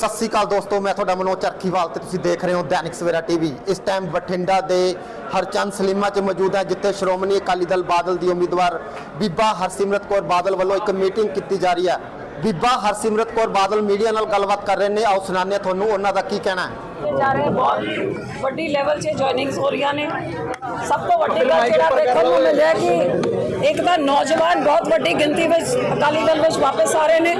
ਸਤਿ ਸ੍ਰੀ ਅਕਾਲ ਦੋਸਤੋ, ਮੈਂ ਤੁਹਾਡਾ ਮਨੋਜ ਚਰਖੀਵਾਲ ਤੇ ਤੁਸੀਂ ਦੇਖ ਰਹੇ ਹੋ ਦੈਨਿਕ ਸਵੇਰਾ ਟੀਵੀ। ਇਸ ਟਾਈਮ ਬਠਿੰਡਾ ਦੇ ਹਰਚੰਦ ਸਲੀਮਾ 'ਚ ਮੌਜੂਦ ਹੈ, ਜਿੱਥੇ ਸ਼੍ਰੋਮਣੀ ਅਕਾਲੀ ਦਲ ਬਾਦਲ ਦੀ ਉਮੀਦਵਾਰ ਬੀਬਾ ਹਰਸਿਮਰਤ ਕੌਰ ਬਾਦਲ ਵੱਲੋਂ ਇੱਕ ਮੀਟਿੰਗ ਕੀਤੀ ਜਾ ਰਹੀ ਹੈ। ਬੀਬਾ ਹਰਸਿਮਰਤ ਕੌਰ ਬਾਦਲ ਮੀਡੀਆ ਨਾਲ ਗੱਲਬਾਤ ਕਰ ਰਹੇ ਨੇ। ਆਓ ਸੁਣਾਉਂਦੇ ਹਾਂ ਤੁਹਾਨੂੰ ਉਹਨਾਂ ਦਾ ਕੀ ਕਹਿਣਾ ਹੈ। ਜਾ ਰਹੇ ਬਹੁਤ ਵੱਡੀ ਲੈਵਲ 'ਤੇ ਜੁਆਇਨਿੰਗਸ ਹੋ ਰਹੀਆਂ ਨੇ। ਸਭ ਤੋਂ ਵੱਡੀ ਗੱਲ ਜਿਹੜਾ ਦੇਖਣ ਨੂੰ ਮਿਲਿਆ ਕਿ ਇੱਕ ਤਾਂ ਨੌਜਵਾਨ ਬਹੁਤ ਵੱਡੀ ਗਿਣਤੀ ਵਿੱਚ ਅਕਾਲੀ ਦਲ ਵਿੱਚ ਵਾਪਸ ਆ ਰਹੇ ਨੇ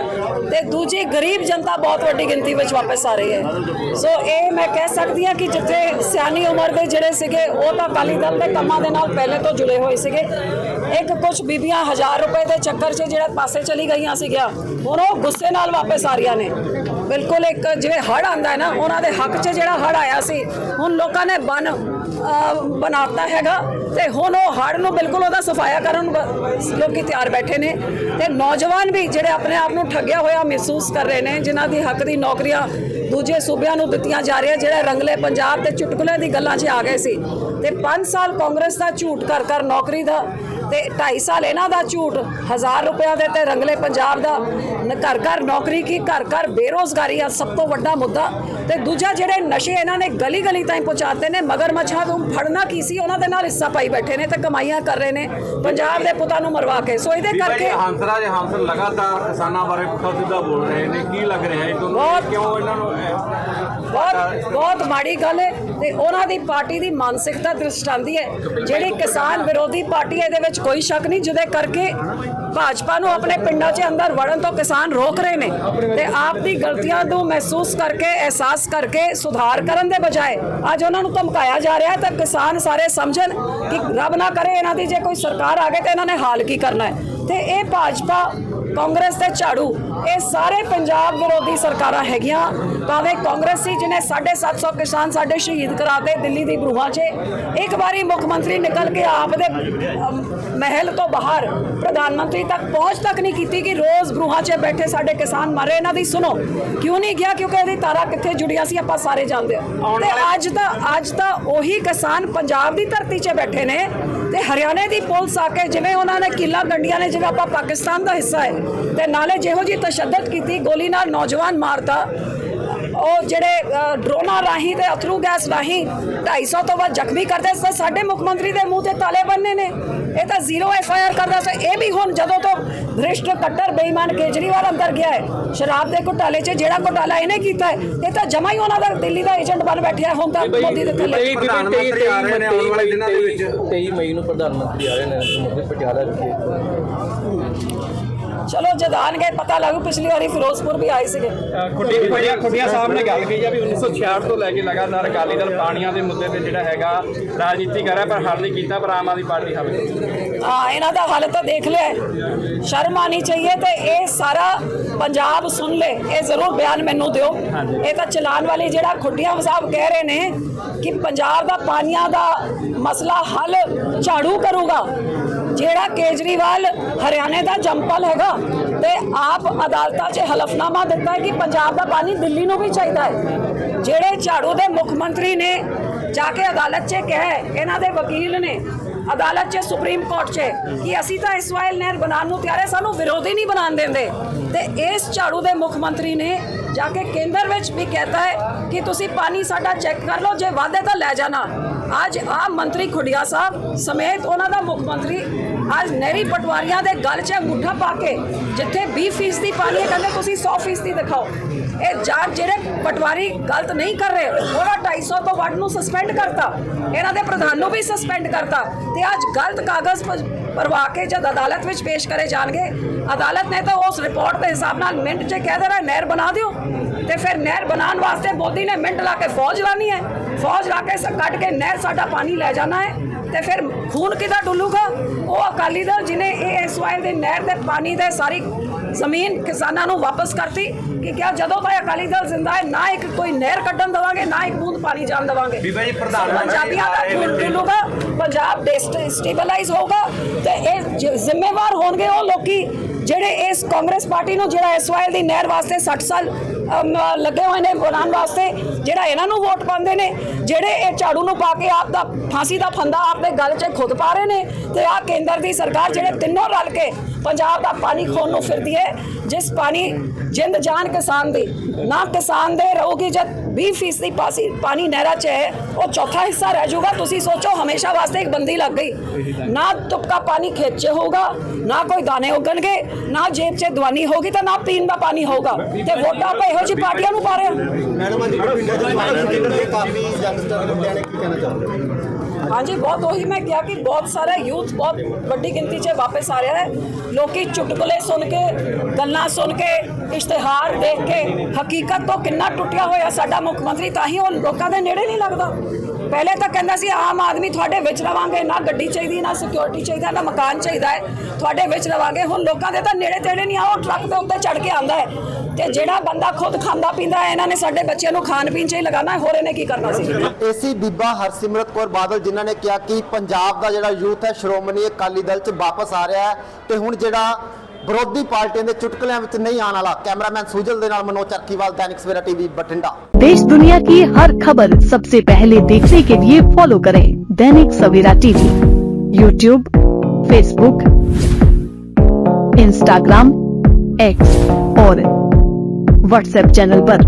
ਤੇ ਦੂਜੀ ਗਰੀਬ ਜਨਤਾ ਬਹੁਤ ਵੱਡੀ ਗਿਣਤੀ ਵਿੱਚ ਵਾਪਸ ਆ ਰਹੀ ਹੈ। ਸੋ ਇਹ ਮੈਂ ਕਹਿ ਸਕਦੀ ਹਾਂ ਕਿ ਜਿੱਥੇ ਸਿਆਣੀ ਉਮਰ ਦੇ ਜਿਹੜੇ ਸੀਗੇ, ਉਹ ਤਾਂ ਅਕਾਲੀ ਦਲ ਦੇ ਕੰਮਾਂ ਦੇ ਨਾਲ ਪਹਿਲੇ ਤੋਂ ਜੁੜੇ ਹੋਏ ਸੀਗੇ। ਇੱਕ ਕੁਝ ਬੀਬੀਆਂ ਹਜ਼ਾਰ ਰੁਪਏ ਦੇ ਚੱਕਰ 'ਚ ਜਿਹੜਾ ਪਾਸੇ ਚਲੀ ਗਈਆਂ ਸੀਗੀਆਂ, ਹੁਣ ਉਹ ਗੁੱਸੇ ਨਾਲ ਵਾਪਸ ਆ ਰਹੀਆਂ ਨੇ। ਬਿਲਕੁਲ ਇੱਕ ਜਿਵੇਂ ਹੜ ਆਂਦਾ ਹੈ ਨਾ, ਉਹਨਾਂ ਦੇ ਹੱਕ 'ਚ ਜਿਹੜਾ ਹੜ ਆਇਆ ਸੀ, ਹੁਣ ਲੋਕਾਂ ਨੇ ਬਨ ਬਣਾਤਾ ਹੈਗਾ ਤੇ ਹੁਣ ਉਹ ਹੜ ਨੂੰ ਬਿਲਕੁਲ ਉਹਦਾ ਸਫਾਇਆ ਕਰਨ ਨੂੰ ਲੋਕੀ ਤਿਆਰ ਬੈਠੇ ਨੇ ਤੇ ਨੌਜਵਾਨ ਵੀ ਜਿਹੜੇ ਆਪਣੇ ਆਪ ਨੂੰ ਠੱਗਿਆ ਹੋਇਆ ਮਹਿਸੂਸ ਕਰ ਰਹੇ ਨੇ, ਜਿਨ੍ਹਾਂ ਦੀ ਹੱਕ ਦੀ ਨੌਕਰੀਆਂ ਦੂਜੇ ਸੂਬਿਆਂ ਨੂੰ ਦਿੱਤੀਆਂ ਜਾ ਰਹੀਆਂ, ਜਿਹੜੇ ਰੰਗਲੇ ਪੰਜਾਬ ਤੇ ਚੁਟਕਲੇ ਦੀ ਗੱਲਾਂ 'ਚ ਆ ਗਏ ਸੀ। ਤੇ 5 ਸਾਲ ਕਾਂਗਰਸ ਦਾ ਝੂਠ ਕਰ ਕਰ ਨੌਕਰੀ ਦਾ ਤੇ 2.5 ਸਾਲ ਇਹਨਾਂ ਦਾ ਝੂਠ 1000 ਰੁਪਿਆ ਦੇ ਤੇ ਰੰਗਲੇ ਪੰਜਾਬ ਦਾ ਘਰ ਘਰ ਨੌਕਰੀ ਕੀ ਘਰ ਘਰ ਬੇਰੋਜ਼ਗਾਰੀ ਆ ਸਭ ਤੋਂ ਵੱਡਾ ਮੁੱਦਾ। ਤੇ ਦੂਜਾ ਜਿਹੜੇ ਨਸ਼ੇ ਇਹਨਾਂ ਨੇ ਗਲੀ ਗਲੀ ਤਾਈਂ ਪਹੁੰਚਾਤੇ ਨੇ ਮਗਰ ਮੱਛਾਂ ਨੂੰ ਫੜਨਾ ਕੀ ਸੀ ਉਹਨਾਂ ਦੇ ਨਾਲ ਹਿੱਸਾ ਪਾਈ ਬੈਠੇ ਨੇ ਤੇ ਕਮਾਈਆਂ ਕਰ ਰਹੇ ਨੇ ਪੰਜਾਬ ਦੇ ਪੁੱਤਾਂ ਨੂੰ ਮਰਵਾ ਕੇ। ਸੋ ਇਹਦੇ ਜੀ ਕਰਕੇ ਹੰਸਰਾਜ ਹੰਸ ਲਗਾਤਾਰ ਕਿਸਾਨਾਂ ਬਾਰੇ ਪੁੱਠਾ ਸਿੱਧਾ ਬੋਲ ਰਹੇ ਨੇ ਕੀ ਲੱਗ ਰਿਹਾ ਹੈ ਤੁਹਾਨੂੰ? ਕਿਉਂ ਇਹਨਾਂ ਨੂੰ ਬਹੁਤ ਬਹੁਤ ਮਾੜੀ ਗੱਲ ਹੈ ਤੇ ਉਹਨਾਂ ਦੀ ਪਾਰਟੀ ਦੀ ਮਾਨਸਿਕਤਾ ਦ੍ਰਿਸ਼ਟਾਂਦੀ ਹੈ ਜਿਹੜੀ ਕਿਸਾਨ ਵਿਰੋਧੀ ਪਾਰਟੀ ਇਹਦੇ ਵਿੱਚ ਕੋਈ ਸ਼ੱਕ ਨਹੀਂ, ਜਿਹਦੇ ਕਰਕੇ ਭਾਜਪਾ ਨੂੰ ਆਪਣੇ ਪਿੰਡਾਂ 'ਚ ਅੰਦਰ ਵੜਨ ਤੋਂ ਕਿਸਾਨ ਰੋਕ ਰਹੇ ਨੇ ਤੇ ਆਪ ਦੀ ਗਲਤੀਆਂ ਨੂੰ ਮਹਿਸੂਸ ਕਰਕੇ, ਅਹਿਸਾਸ ਕਰਕੇ ਸੁਧਾਰ ਕਰਨ ਦੇ ਬਜਾਏ ਅੱਜ ਉਹਨਾਂ ਨੂੰ ਧਮਕਾਇਆ ਜਾ ਰਿਹਾ ਤਾਂ ਕਿਸਾਨ ਸਾਰੇ ਸਮਝਣ ਕਿ ਰੱਬ ਨਾ ਕਰੇ ਇਹਨਾਂ ਦੀ, ਜੇ ਕੋਈ ਸਰਕਾਰ ਆ ਗਈ ਤਾਂ ਇਹਨਾਂ ਨੇ ਹਾਲ ਕੀ ਕਰਨਾ ਹੈ। ਤੇ ਇਹ ਭਾਜਪਾ ਕਾਂਗਰਸ ਤੇ ਝਾੜੂ। ਇਹ ਸਾਰੇ ਪੰਜਾਬ ਵਿਰੋਧੀ ਸਰਕਾਰਾਂ ਹੈਗੀਆਂ। ਭਾਵੇਂ ਕਾਂਗਰਸ ਸੀ ਜਿਹਨੇ 750 ਕਿਸਾਨ ਸਾਡੇ ਸ਼ਹੀਦ ਕਰਾਤੇ ਦਿੱਲੀ ਦੀ ਬਰੂਹਾਂ 'ਚ। ਇੱਕ ਵਾਰੀ ਮੁੱਖ ਮੰਤਰੀ ਨਿਕਲ ਕੇ ਆਪ ਦੇ ਮਹਿਲ ਤੋਂ ਬਾਹਰ ਪ੍ਰਧਾਨ ਮੰਤਰੀ ਤੱਕ ਪਹੁੰਚ ਤੱਕ ਨਹੀਂ ਕੀਤੀ ਕਿ ਰੋਜ਼ ਬਰੂਹਾਂ 'ਚ ਬੈਠੇ ਸਾਡੇ ਕਿਸਾਨ ਮਰੇ। ਇਹਨਾਂ ਦੀ ਸੁਣੋ ਕਿਉਂ ਨਹੀਂ ਗਿਆ? ਕਿਉਂਕਿ ਇਹਦੀ ਤਾਰਾਂ ਕਿੱਥੇ ਜੁੜੀਆਂ ਸੀ ਆਪਾਂ ਸਾਰੇ ਜਾਣਦੇ ਹਾਂ। ਤੇ ਅੱਜ ਤਾਂ ਅੱਜ ਤਾਂ ਉਹੀ ਕਿਸਾਨ ਪੰਜਾਬ ਦੀ ਧਰਤੀ 'ਚ ਬੈਠੇ ਨੇ ਤੇ ਹਰਿਆਣੇ ਦੀ ਪੁਲਿਸ ਆ ਕੇ ਜਿਵੇਂ ਉਹਨਾਂ ਨੇ ਕਿਲਾ ਗੰਡੀਆਂ ਨੇ ਜਿਵੇਂ ਆਪਾਂ ਪਾਕਿਸਤਾਨ ਦਾ ਹਿੱਸਾ ਹੈ ਤੇ ਨਾਲੇ ਜਿਹੋ ਜੀ ਤਸ਼ੱਦਦ ਕੀਤੀ ਗੋਲੀ ਨਾਲ ਨੌਜਵਾਨ ਮਾਰਤਾ। ਉਹ ਜਿਹੜੇ ਡਰੋਨਾਂ ਰਾਹੀਂ ਤੇ ਅਥਰੂ ਗੈਸ ਰਾਹੀਂ 250 ਤੋਂ ਵੱਧ ਜ਼ਖਮੀ ਕਰਦੇ ਸੀ ਸਾਡੇ ਮੁੱਖ ਮੰਤਰੀ ਦੇ ਮੂੰਹ ਤੇ ਤਾਲੇ ਬੰਨੇ ਨੇ। ਇਹ ਤਾਂ ਜ਼ੀਰੋ ਐਫ ਆਈ ਆਰ ਕਰਦਾ ਸੀ। ਇਹ ਵੀ ਹੁਣ ਜਦੋਂ ਤੋਂ ਭ੍ਰਿਸ਼ਟ ਕੱਟਰ ਬੇਈਮਾਨ ਕੇਜਰੀਵਾਲ ਅੰਦਰ ਗਿਆ ਹੈ ਸ਼ਰਾਬ ਦੇ ਘੁਟਾਲੇ 'ਚ ਜਿਹੜਾ ਘੁਟਾਲਾ ਇਹਨੇ ਕੀਤਾ ਹੈ ਇਹ ਤਾਂ ਜਮਾ ਹੀ ਉਹਨਾਂ ਦਾ ਦਿੱਲੀ ਦਾ ਏਜੰਟ ਬਣ ਬੈਠਿਆ ਹੁਣ ਤਾਂ ਮੋਦੀ ਦੇ ਥੱਲੇ। ਪ੍ਰਧਾਨ ਮੰਤਰੀ ਆ ਰਹੇ ਨੇ ਆਉਣ ਵਾਲੇ ਦਿਨਾਂ ਦੇ ਵਿੱਚ। 23 ਮਈ ਨੂੰ ਪ੍ਰਧਾਨ ਮੰਤਰੀ ਆ ਰਹੇ ਨੇ ਮੋਦੀ ਪਟਿਆਲਾ ਵਿਖੇ ਚਲੋ ਜਦ ਆਣਗੇ ਪਤਾ ਲੱਗੂ ਪਿਛਲੀ ਵਾਰੀ ਫਿਰੋਜ਼ਪੁਰ ਵੀ ਆਏ ਸੀਗੇ। ਖੁੱਡੀ ਖੁੱਡੀਆਂ ਖੁੱਡੀਆਂ ਸਾਹਿਬ ਨੇ ਗੱਲ ਕਹੀ ਆ ਵੀ 1966 ਤੋਂ ਲੈ ਕੇ ਲਗਾਤਾਰ ਅਕਾਲੀ ਦਲ ਪਾਣੀਆਂ ਦੇ ਮੁੱਦੇ ਤੇ ਜਿਹੜਾ ਹੈਗਾ ਰਾਜਨੀਤੀ ਕਰ ਰਿਹਾ ਪਰ ਹੱਲ ਨਹੀਂ ਕੀਤਾ ਪਰ ਆਮ ਆਦਮੀ ਪਾਰਟੀ ਹੱਲ ਹਾਂ ਇਹਨਾਂ ਦਾ ਹਾਲ ਤਾਂ ਦੇਖ ਲਿਆ। ਸ਼ਰਮ ਆਣੀ ਚਾਹੀਏ ਤੇ ਇਹ ਸਾਰਾ ਪੰਜਾਬ ਸੁਣ ਲੈ ਇਹ ਜ਼ਰੂਰ ਬਿਆਨ ਮੈਨੂੰ ਦਿਓ। ਇਹ ਤਾਂ ਚਲਾਨ ਵਾਲੀ ਜਿਹੜਾ ਖੁੱਡੀਆਂ ਸਾਹਿਬ ਕਹਿ ਰਹੇ ਨੇ ਕਿ ਪੰਜਾਬ ਦਾ ਪਾਣੀਆਂ ਦਾ ਮਸਲਾ ਹੱਲ ਝਾੜੂ ਕਰੂਗਾ। ਜਿਹੜਾ ਕੇਜਰੀਵਾਲ ਹਰਿਆਣੇ ਦਾ ਜੰਪਲ ਹੈਗਾ ਤੇ ਆਪ ਅਦਾਲਤਾਂ 'ਚ ਹਲਫਨਾਮਾ ਦਿੱਤਾ ਹੈ ਕਿ ਪੰਜਾਬ ਦਾ ਪਾਣੀ ਦਿੱਲੀ ਨੂੰ ਵੀ ਚਾਹੀਦਾ ਹੈ। ਜਿਹੜੇ ਝਾੜੂ ਦੇ ਮੁੱਖ ਮੰਤਰੀ ਨੇ ਜਾ ਕੇ ਅਦਾਲਤ 'ਚ ਕਿਹਾ ਇਹਨਾਂ ਦੇ ਵਕੀਲ ਨੇ ਅਦਾਲਤ 'ਚ ਸੁਪਰੀਮ ਕੋਰਟ 'ਚ ਕਿ ਅਸੀਂ ਤਾਂ ਇਸਵਾਇਲ ਨਹਿਰ ਬਣਾਉਣ ਨੂੰ ਤਿਆਰ ਹੈ, ਸਾਨੂੰ ਵਿਰੋਧੀ ਨਹੀਂ ਬਣਾਉਣ ਦਿੰਦੇ। ਤੇ ਇਸ ਝਾੜੂ ਦੇ ਮੁੱਖ ਮੰਤਰੀ ਨੇ ਜਾ ਕੇ ਕੇਂਦਰ ਵਿੱਚ ਵੀ ਕਹਿਤਾ ਹੈ ਕਿ ਤੁਸੀਂ ਪਾਣੀ ਸਾਡਾ ਚੈੱਕ ਕਰ ਲਓ, ਜੇ ਵਾਧੇ ਤਾਂ ਲੈ ਜਾਣਾ। ਅੱਜ ਆ ਮੰਤਰੀ ਖੁੱਡੀਆ ਸਾਹਿਬ ਸਮੇਤ ਉਹਨਾਂ ਦਾ ਮੁੱਖ ਮੰਤਰੀ ਅੱਜ ਨਹਿਰੀ ਪਟਵਾਰੀਆਂ ਦੇ ਗਲ 'ਚ ਅੰਗੂਠਾ ਪਾ ਕੇ ਜਿੱਥੇ 20% ਦੀ ਪਾਣੀ ਹੈ, ਕਹਿੰਦੇ ਤੁਸੀਂ 100% ਦੀ ਦਿਖਾਓ। ਇਹ ਜਾਂਚ ਜਿਹੜੇ ਪਟਵਾਰੀ ਗਲਤ ਨਹੀਂ ਕਰ ਰਹੇ, ਉਹਦਾ 250 ਤੋਂ ਵੱਧ ਨੂੰ ਸਸਪੈਂਡ ਕਰਤਾ। ਇਹਨਾਂ ਦੇ ਪ੍ਰਧਾਨ ਨੂੰ ਵੀ ਸਸਪੈਂਡ ਕਰਤਾ। ਤੇ ਅੱਜ ਗਲਤ ਕਾਗਜ਼ ਪ- ਭਰਵਾ ਕੇ ਜਦ ਅਦਾਲਤ ਵਿੱਚ ਪੇਸ਼ ਕਰੇ ਜਾਣਗੇ, ਅਦਾਲਤ ਨੇ ਤਾਂ ਉਸ ਰਿਪੋਰਟ ਦੇ ਹਿਸਾਬ ਨਾਲ ਮਿੰਟ 'ਚ ਕਹਿ ਦੇਣਾ, ਨਹਿਰ ਬਣਾ ਦਿਓ। ਤੇ ਫਿਰ ਨਹਿਰ ਬਣਾਉਣ ਵਾਸਤੇ ਮੋਦੀ ਨੇ ਮਿੰਟ ਲਾ ਕੇ ਫੌਜ ਲਾਣੀ ਹੈ। ਫੌਜ ਲਾ ਕੇ ਕੱਢ ਕੇ ਨਹਿਰ ਸਾਡਾ ਪਾਣੀ ਲੈ ਜਾਣਾ ਹੈ। ਤੇ ਫਿਰ ਖੂਨ ਕਿਦਾ ਡੁੱਲੂਗਾ ਉਹ ਅਕਾਲੀ ਦਲ ਜਿਨੇ ਇਹ ਐਸਵਾਈਲ ਦੇ ਨਹਿਰ ਦੇ ਪਾਣੀ ਦੇ ਸਾਰੀ ਜ਼ਮੀਨ ਕਿਸਾਨਾਂ ਨੂੰ ਵਾਪਸ ਕਰਤੀ ਕਿ ਕਿਆ ਜਦੋਂ ਤੱਕ ਅਕਾਲੀ ਦਲ ਜ਼ਿੰਦਾ ਹੈ ਨਾ ਇੱਕ ਕੋਈ ਨਹਿਰ ਕੱਢਣ ਦਵਾਂਗੇ ਨਾ ਇੱਕ ਬੂੰਦ ਪਾਣੀ ਜਾਣ ਦਵਾਂਗੇ ਬੀਬਾ ਜੀ, ਪ੍ਰਧਾਨ ਪੰਜਾਬੀਆਂ ਦਾ ਖੂਨ। ਡੁੱਲੂਗਾ ਪੰਜਾਬ ਸਟੇਬਲਾਈਜ਼ ਹੋਊਗਾ ਤੇ ਇਹ ਜ਼ਿੰਮੇਵਾਰ ਹੋਣਗੇ ਉਹ ਲੋਕੀ ਜਿਹੜੇ ਇਸ ਕਾਂਗਰਸ ਪਾਰਟੀ ਨੂੰ ਜਿਹੜਾ ਐਸਵਾਈਐਲ ਦੀ ਨਹਿਰ ਵਾਸਤੇ 60 ਸਾਲ ਲੱਗੇ ਹੋਏ ਨੇ ਬਣਾਉਣ ਵਾਸਤੇ, ਜਿਹੜਾ ਇਹਨਾਂ ਨੂੰ ਵੋਟ ਪਾਉਂਦੇ ਨੇ, ਜਿਹੜੇ ਇਹ ਝਾੜੂ ਨੂੰ ਪਾ ਕੇ ਆਪ ਦਾ ਫਾਂਸੀ ਦਾ ਫੰਦਾ ਆਪਣੇ ਗੱਲ 'ਚ ਖੁਦ ਪਾ ਰਹੇ ਨੇ ਤੇ ਆ ਕੇਂਦਰ ਦੀ ਸਰਕਾਰ ਜਿਹੜੇ ਤਿੰਨੋਂ ਰਲ ਕੇ ਪੰਜਾਬ ਦਾ ਪਾਣੀ ਖੋਣ ਨੂੰ ਫਿਰਦੀ ਹੈ, ਜਿਸ ਪਾਣੀ ਜਿੰਦ ਜਾਨ ਕਿਸਾਨ ਦੀ, ਨਾ ਕਿਸਾਨ ਦੇ ਰਹੂਗੀ ਜਦ 20 ਫੀਸਦੀ ਪਾਸੀ ਪਾਣੀ ਨਹਿਰਾਂ 'ਚ ਹੈ, ਉਹ ਚੌਥਾ ਹਿੱਸਾ ਰਹਿ ਜਾਊਗਾ, ਤੁਸੀਂ ਸੋਚੋ ਹਮੇਸ਼ਾ ਵਾਸਤੇ ਇੱਕ ਬੰਦੀ ਲੱਗ ਗਈ। ਨਾ ਤੁਪਕਾ ਪਾਣੀ ਖੇਤ 'ਚ ਹੋਊਗਾ, ਨਾ ਕੋਈ ਦਾਣੇ ਉਗਣਗੇ, ਨਾ ਜੇਬ 'ਚ ਦਵਾਨੀ ਹੋਗੀ ਤਾਂ ਨਾ ਪੀਣ ਦਾ ਪਾਣੀ ਹੋਊਗਾ, ਤੇ ਵੋਟਾਂ ਪਏ ਜਿਹੀ ਪਾਰਟੀਆਂ ਨੂੰ ਪਾ ਰਹੇ ਮੈਡਮ ਅੱਜ ਬਠਿੰਡਾ ਦੇ ਕਾਫੀ ਯੰਗਸਟਰ ਮੁੰਡਿਆਂ ਨੇ ਕੀ ਕਹਿਣਾ ਚਾਹੁੰਦੇ ਹਾਂਜੀ ਬਹੁਤ ਉਹੀ ਮੈਂ ਕਿਹਾ ਕਿ ਬਹੁਤ ਸਾਰਾ ਯੂਥ ਬਹੁਤ ਵੱਡੀ ਗਿਣਤੀ 'ਚ ਵਾਪਸ ਆ ਰਿਹਾ ਹੈ। ਲੋਕੀ ਚੁਟਕਲੇ ਸੁਣ ਕੇ ਗੱਲਾਂ ਸੁਣ ਕੇ ਇਸ਼ਤਿਹਾਰ ਦੇਖ ਕੇ ਹਕੀਕਤ ਤੋਂ ਕਿੰਨਾ ਟੁੱਟਿਆ ਹੋਇਆ ਸਾਡਾ ਮੁੱਖ ਮੰਤਰੀ ਤਾਂ ਹੀ ਉਹ ਲੋਕਾਂ ਦੇ ਨੇੜੇ ਨਹੀਂ ਲੱਗਦਾ। ਪਹਿਲੇ ਤਾਂ ਕਹਿੰਦਾ ਸੀ, ਆਮ ਆਦਮੀ ਤੁਹਾਡੇ ਵਿੱਚ ਰਵਾਂਗੇ, ਨਾ ਗੱਡੀ ਚਾਹੀਦੀ, ਨਾ ਸਿਕਿਉਰਿਟੀ ਚਾਹੀਦਾ, ਨਾ ਮਕਾਨ ਚਾਹੀਦਾ ਹੈ। ਤੁਹਾਡੇ ਵਿੱਚ ਰਵਾਂਗੇ। ਹੁਣ ਲੋਕਾਂ ਦੇ ਤਾਂ ਨੇੜੇ ਤੇੜੇ ਨਹੀਂ ਆਓ ਟਰੱਕ ਦੇ ਉੱਤੇ ਚੜ ਕੇ ਆਂਦਾ ਹੈ। ਤੇ ਜਿਹੜਾ ਬੰਦਾ ਖੁਦ ਖਾਂਦਾ ਪੀਂਦਾ ਹੈ, ਇਹਨਾਂ ਨੇ ਸਾਡੇ ਬੱਚਿਆਂ ਨੂੰ ਖਾਣ ਪੀਣ 'ਚ ਹੀ ਲਗਾਉਣਾ ਹੋਰ ਇਹਨੇ ਕੀ ਕਰਨਾ ਸੀ? ਏਸੀ ਬੀਬਾ ਹਰਸਿਮਰਤ ਕੌਰ ਬਾਦਲ, ਜਿਨ੍ਹਾਂ ਨੇ ਕਿਹਾ ਕਿ ਪੰਜਾਬ ਦਾ ਜਿਹੜਾ ਯੂਥ ਹੈ, ਸ਼੍ਰੋਮਣੀ ਅਕਾਲੀ ਦਲ 'ਚ ਵਾਪਸ ਆ ਰਿਹਾ ਹੈ। ਤੇ ਹੁਣ ਜਿਹੜਾ ਵਿਰੋਧੀ ਪਾਰਟੀਆਂ ਦੇ ਚੁਟਕਲਿਆਂ ਵਿੱਚ ਨਹੀਂ ਆਉਣ ਵਾਲਾ ਕੈਮਰਾਮੈਨ ਸੁਜਲ ਦੇ ਨਾਲ ਮਨੋਜ ਚਰਕੀਵਾਲ ਦੈਨਿਕ ਸਵੇਰਾ ਟੀਵੀ ਬਠਿੰਡਾ देश दुनिया की हर खबर सबसे पहले देखने के लिए फॉलो करें Dainik Savera TV YouTube Facebook Instagram X और व्हाट्सएप चैनल पर।